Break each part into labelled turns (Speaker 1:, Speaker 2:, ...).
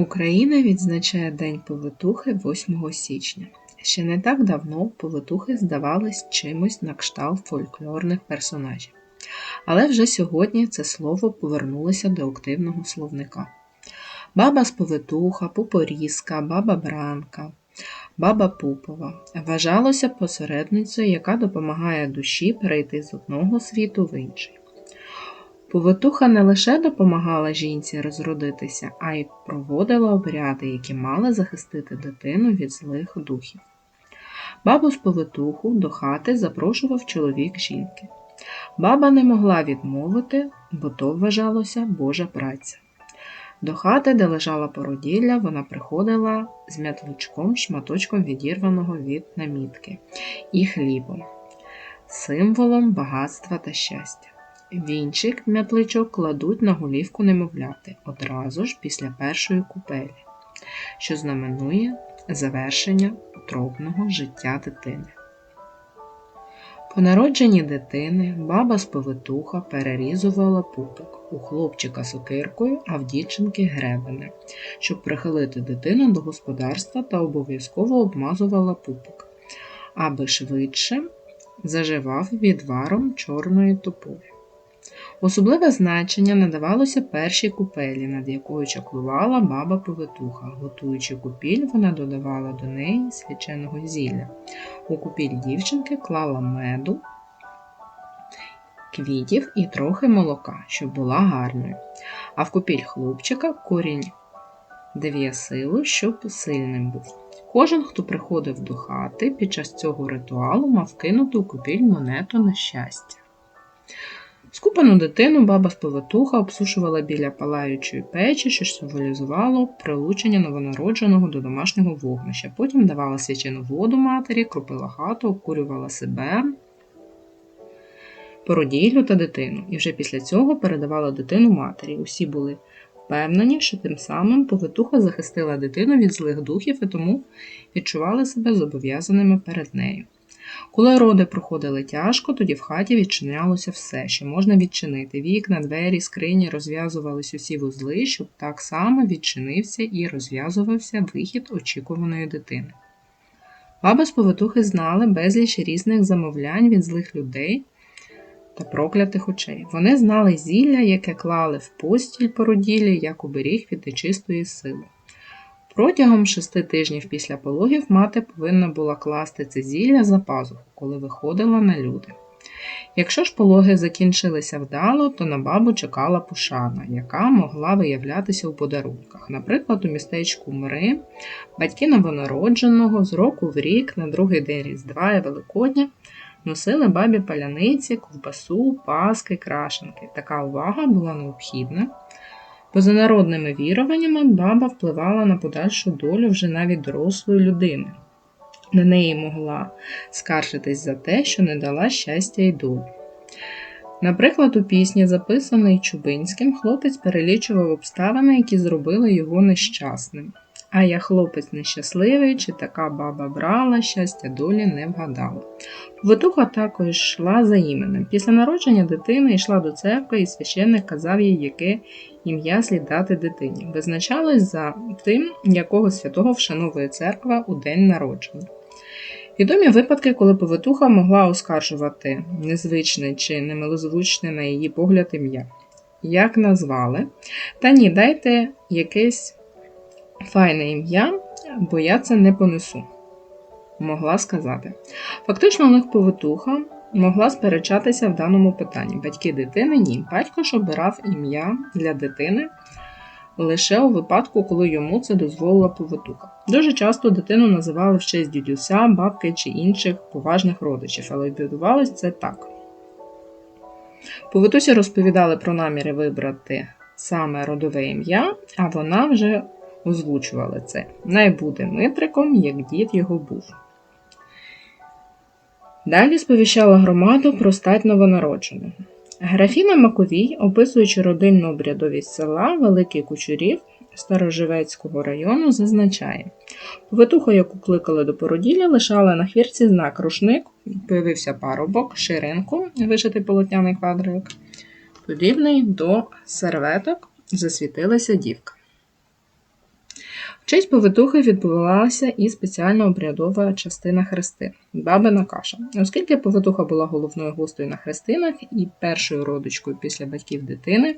Speaker 1: Україна відзначає День повитухи 8 січня. Ще не так давно повитухи здавались чимось на кшталт фольклорних персонажів. Але вже сьогодні це слово повернулося до активного словника. Баба Сповитуха, Пупорізка, баба Бранка, баба Пупова вважалося посередницею, яка допомагає душі перейти з одного світу в інший. Повитуха не лише допомагала жінці розродитися, а й проводила обряди, які мали захистити дитину від злих духів. Бабу з повитуху до хати запрошував чоловік жінки. Баба не могла відмовити, бо то вважалося Божа праця. До хати, де лежала породілля, вона приходила з м'ятличком, шматочком відірваного від намітки і хлібом, символом багатства та щастя. Вінчик м'ятличок кладуть на голівку немовляти одразу ж після першої купелі, що знаменує завершення утробного життя дитини. По народженні дитини баба з повитуха перерізувала пупик у хлопчика сокиркою, а в дівчинки гребене, щоб прихилити дитину до господарства та обов'язково обмазувала пупик, аби швидше заживав відваром чорної тополі. Особливе значення надавалося першій купелі, над якою чаклувала баба повитуха. Готуючи купіль, вона додавала до неї свяченого зілля. У купіль дівчинки клала меду, квітів і трохи молока, щоб була гарною. А в купіль хлопчика корінь дев'ясилу, щоб сильним був. Кожен, хто приходив до хати під час цього ритуалу, мав кинути у купіль монету на щастя. Скупану дитину баба сповитуха обсушувала біля палаючої печі, що символізувало прилучення новонародженого до домашнього вогнища. Потім давала свячену воду матері, кропила хату, обкурювала себе, породіллю та дитину. І вже після цього передавала дитину матері. Усі були впевнені, що тим самим повитуха захистила дитину від злих духів і тому відчували себе зобов'язаними перед нею. Коли роди проходили тяжко, тоді в хаті відчинялося все, що можна відчинити. Вікна, двері, скрині розв'язувались усі вузли, щоб так само відчинився і розв'язувався вихід очікуваної дитини. Баби з повитухи знали безліч різних замовлянь від злих людей та проклятих очей. Вони знали зілля, яке клали в постіль породілі, як оберіг від нечистої сили. Протягом шести тижнів після пологів мати повинна була класти це зілля за пазуху, коли виходила на люди. Якщо ж пологи закінчилися вдало, то на бабу чекала пошана, яка могла виявлятися у подарунках. Наприклад, у містечку Мри батьки новонародженого з року в рік на другий день Різдва і Великодня носили бабі паляниці, ковбасу, паски, крашенки. Така увага була необхідна. Поза народними віруваннями баба впливала на подальшу долю вже навіть дорослої людини. На неї могла скаржитись за те, що не дала щастя й долю. Наприклад, у пісні, записаний Чубинським, хлопець перелічував обставини, які зробили його нещасним. А я хлопець нещасливий, чи така баба брала, щастя долі не вгадала. Повитуха також йшла за іменем. Після народження дитини йшла до церкви, і священник казав їй, яке ім'я слід дати дитині. Визначалось за тим, якого святого вшановує церква у день народження. Відомі випадки, коли повитуха могла оскаржувати незвичне чи немилозвучне на її погляд ім'я. Як назвали? Та ні, дайте якесь файне ім'я, бо я це не понесу, могла сказати. Фактично, у них повитуха могла сперечатися в даному питанні. Батьки дитини ні. Батько ж обирав ім'я для дитини лише у випадку, коли йому це дозволила повитуха. Дуже часто дитину називали в честь дідуся, бабки чи інших поважних родичів, але відбувалось це так. Повитусі розповідали про наміри вибрати саме родове ім'я, а вона вже озвучувала це. Най буде Митриком, як дід його був. Далі сповіщала громаду про стать новонародженого. Графіна Маковій, описуючи родинну обрядовість села Великий Кучурів Староживецького району, зазначає, повитуха, яку кликали до породілля, лишала на хвірці знак рушник, появився парубок, ширинку, вишитий полотняний квадрик, подібний до серветок, засвітилася дівка. Честь повитухи відбувалася і спеціальна обрядова частина хрести бабина каша. Оскільки повитуха була головною гостею на хрестинах і першою родичкою після батьків дитини,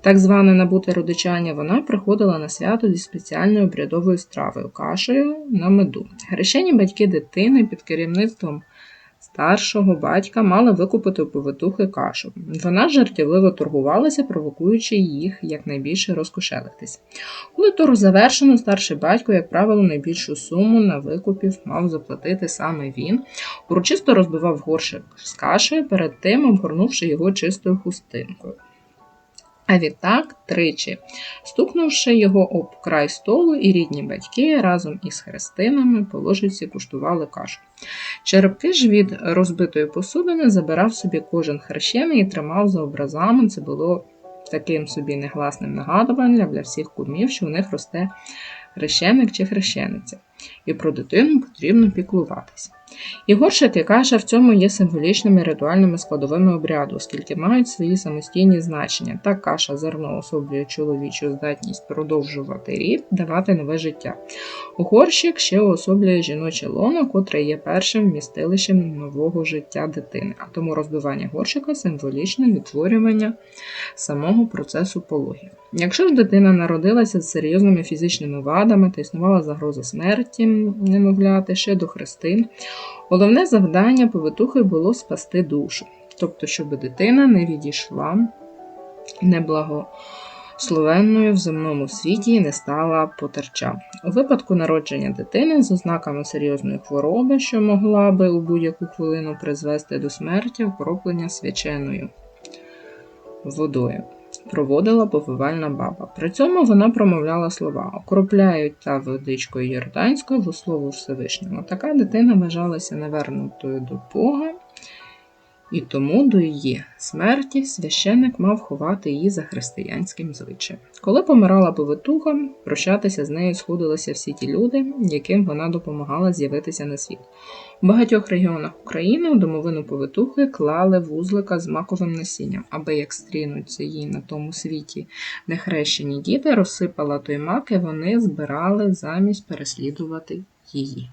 Speaker 1: так зване набуте родичання, вона приходила на свято зі спеціальною обрядовою стравою кашею на меду. Хрещені батьки дитини під керівництвом старшого батька мала викупити у повитухи кашу. Вона жартівливо торгувалася, провокуючи їх якнайбільше розкошелитись. Коли торг завершено, старший батько, як правило, найбільшу суму на викупів мав заплатити саме він, урочисто розбивав горшик з кашею, перед тим обгорнувши його чистою хустинкою. А відтак, тричі, стукнувши його об край столу, і рідні батьки разом із хрестинами по ложиці куштували кашу. Черепки ж від розбитої посудини забирав собі кожен хрещений і тримав за образами. Це було таким собі негласним нагадуванням для всіх кумів, що у них росте хрещеник чи хрещениця, і про дитину потрібно піклуватися. І горшик і каша в цьому є символічними ритуальними складовими обряду, оскільки мають свої самостійні значення. Так каша зерно особлює чоловічу здатність продовжувати рід, давати нове життя. Горщик ще уособлює жіноче лоно, котре є першим вмістилищем нового життя дитини, а тому розбивання горщика символічне відтворювання самого процесу пологів. Якщо ж дитина народилася з серйозними фізичними вадами та існувала загроза смерті немовляти ще до хрестин, головне завдання повитухи було спасти душу, тобто, щоб дитина не відійшла неблагословенною в земному світі і не стала потерча. У випадку народження дитини з ознаками серйозної хвороби, що могла би у будь-яку хвилину призвести до смерті, окроплення свяченою водою проводила повивальна баба. При цьому вона промовляла слова окропляють та водичкою Йорданською в слову Всевишнього. Така дитина вважалася невернутою до Бога, і тому до її смерті священик мав ховати її за християнським звичаєм. Коли помирала повитуха, прощатися з нею сходилися всі ті люди, яким вона допомагала з'явитися на світ. У багатьох регіонах України у домовину повитухи клали вузлика з маковим насінням, аби як стрінуться їй на тому світі нехрещені діти, розсипала той мак, і вони збирали замість переслідувати її.